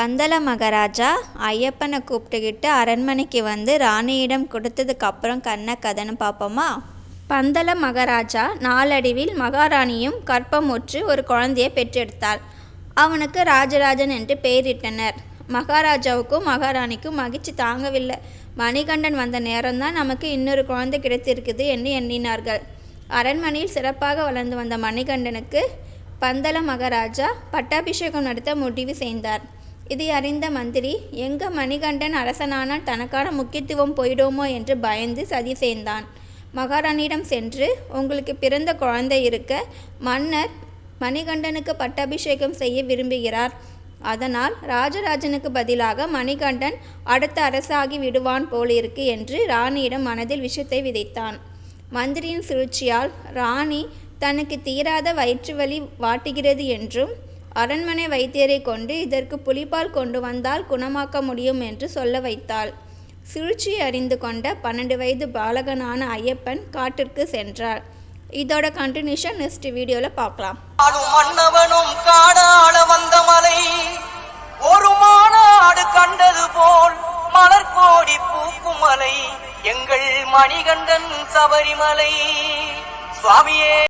பந்தல மகாராஜா ஐயப்பனை கூப்பிட்டுக்கிட்டு அரண்மனைக்கு வந்து ராணியிடம் கொடுத்ததுக்கப்புறம் கண்ண கதைன்னு பார்ப்போமா? பந்தல மகாராஜா நாளடைவில் மகாராணியும் கற்பமுற்று ஒரு குழந்தையை பெற்றெடுத்தாள். அவனுக்கு ராஜராஜன் என்று பெயரிட்டனர். மகாராஜாவுக்கும் மகாராணிக்கும் மகிழ்ச்சி தாங்கவில்லை. மணிகண்டன் வந்த நேரம்தான் நமக்கு இன்னொரு குழந்தை கிடைத்திருக்குது என்று எண்ணினார்கள். அரண்மனையில் சிறப்பாக வளர்ந்து வந்த மணிகண்டனுக்கு பந்தல மகாராஜா பட்டாபிஷேகம் நடத்த முடிவு செய்தார். இதை அறிந்த மந்திரி எங்க மணிகண்டன் அரசனானால் தனக்கான முக்கியத்துவம் போயிடுமோ? என்று பயந்து சதி செய்தான் மகாராணியிடம் சென்று உங்களுக்கு பிறந்த குழந்தை இருக்க மன்னர் மணிகண்டனுக்கு பட்டாபிஷேகம் செய்ய விரும்புகிறார். அதனால் ராஜராஜனுக்கு பதிலாக மணிகண்டன் அடுத்த அரசாகி விடுவான் போலிருக்கு என்று ராணியிடம் மனதில் விஷத்தை விதைத்தான். மந்திரியின் சூழ்ச்சியால் ராணி தனக்கு தீராத வயிற்று வலி வாட்டுகிறது என்றும் அரண்மனை வைத்தியரை கொண்டு இதற்கு புலிப்பால் கொண்டு வந்தால் குணமாக்க முடியும் என்று சொல்ல வைத்தாள். சூழ்ச்சி அறிந்து கொண்ட பன்னெண்டு வயது பாலகனான ஐயப்பன் காட்டிற்கு சென்றார். இதோட கண்டினியூஷன் நெக்ஸ்ட் வீடியோல பார்க்கலாம். மன்னவனும் காடாள வந்த மலை ஒரு மாநாடு கண்டது போல் மலர் கோடி பூக்கும் மலை எங்கள் மணிகண்டன் சபரிமலை. சுவாமியே!